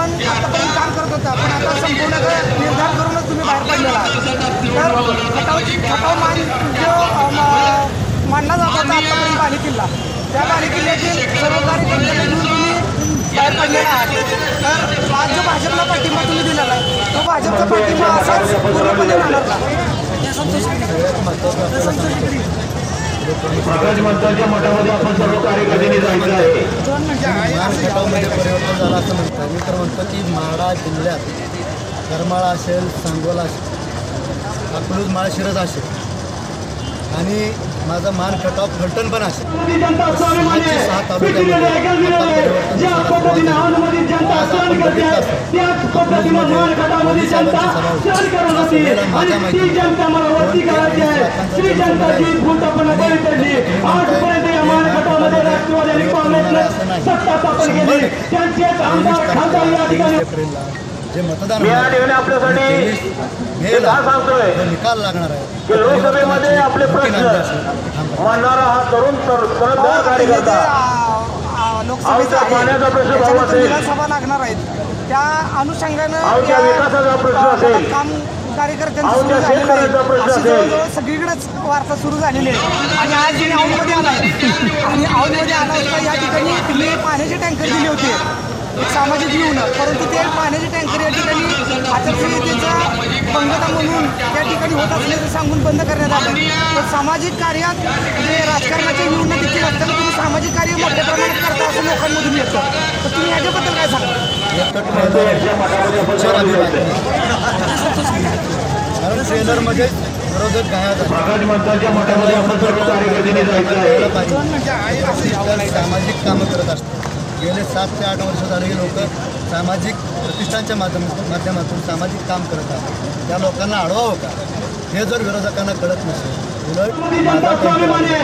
आपण आतापर्यंत काम करत होता. पण आता संपूर्ण निर्धार करूनच तुम्ही बाहेर पडलेला तर खटाव खटाव मान जो मानला जात होता आतापर्यंत बाली किल्ला. त्या बालेकिल्ल्यातील सर्व कार्यकर्त्यांना घेऊन तुम्ही बाहेर पडलेला आहात. तर आज जो भाजपला पाठिंबा तुम्ही दिलेला आहे तो भाजपचा पाठिंबा असाच पूर्णपणे राहणार का हे संतोष संतोष गिरी. मठामध्ये आपण सर्व कार्यकर्त्यांनी जायचं आहे खटावमध्ये परिवर्तन झालं असं म्हणतं मी तर म्हणतो की माडा जिल्ह्यात करमाळा असेल सांगोला असेल अकलूज माळशिरस असेल आणि माझा मान खटाव फलटण पण असेल. सहा तालुक्यामध्ये आता परिवर्तन दिसायला सुरुवात झाली. आज आपण बघितलं असेल अकलूजमध्ये मोदी साहेबांची सभा होती त्या सभेला माझ्या माहितीने राष्ट्रवादी तारखेला तेवीस एप्रिलला जे मतदान आपल्यासाठी सांगतोय? निकाल लागणार आहे की लोकसभेमध्ये आपले प्रश्न मांडणारा हा तरुण तर सरदार कार्यकर्ता. लोकसभेचा पाण्याचा प्रश्न. विधानसभा लागणार आहेत. त्या अनुषंगानं विकासाचा प्रश्न असेल. कार्यकर्त्यांचं झालेलं आहे. अशी. जवळजवळ सगळीकडेच वार्ता सुरू झालेली आहे. आणि आज तुम्ही औंधमध्ये आलाय आणि औंधमध्ये आला होता या ठिकाणी तुम्ही पाण्याचे टँकर दिले होते. एक सामाजिक येऊन परंतु ते पाण्याचे टँकर या ठिकाणी आचारसंहितेचा भंगता म्हणून त्या ठिकाणी होत असल्याचं सांगून बंद करण्यात आलं. तर सामाजिक कार्यात जे राजकारणाचे येऊन देखील असताना तुम्ही सामाजिक कार्य मोठ्या प्रमाणात करता असं लोकांमधून येतं. तर तुम्ही ह्याच्याबद्दल काय सांगा कारण ट्रेलरमध्ये विरोधक पाहिजे सामाजिक कामं करत असतात गेले सात ते आठ वर्ष झाले हे लोक सामाजिक प्रतिष्ठानच्या माध्यम माध्यमातून सामाजिक काम करत आहेत त्या लोकांना अडवावं का हे जर विरोधकांना कळत नसेल उलट माझा प्रतिष्ठानच्या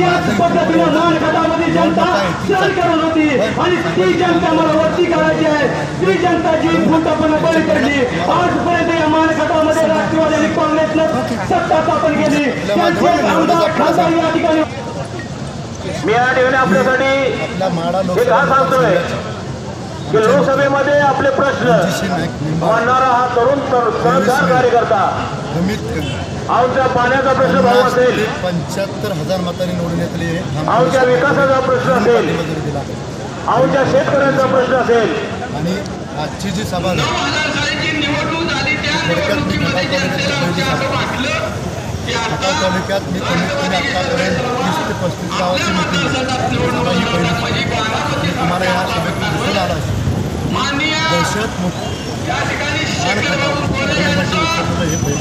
त्याच पद्धतीने मान खटामध्ये जनता सहन करत होती. आणि ती जनता मला वरती करायची आहे. ती जनता जी भूतपणे बळी पडली. आजपर्यंत या मान खटामध्ये राष्ट्रवादी आणि काँग्रेसनं सत्ता स्थापन केली त्यांचे आमदार खासदार या ठिकाणी मी या ठिकाणी आपल्यासाठी आपल्या माडा हे सांगतोय की लोकसभेमध्ये आपले प्रश्न मांडणारा हा तरुण तर सरदार कार्यकर्ता. आमच्या पाण्याचा प्रश्न भाऊ असेल. पंच्याहत्तर हजार मतांनी निवडून येतले आमच्या विकासाचा प्रश्न असेल. आमच्या शेतकऱ्यांचा प्रश्न असेल. आणि आजची जी सभा झाली थोडक्यात मी खटाव तालुक्याची पहिली सभा खटाव तालुक्यात मी कमीत कमी आत्तापर्यंत तीस ते पस्तीस गावाची मिटिंग सभा ही पहिली तुम्हाला या सभेत दिसून आला असेल. दहशत मुक्त. आणि खटाव हे पहिलं.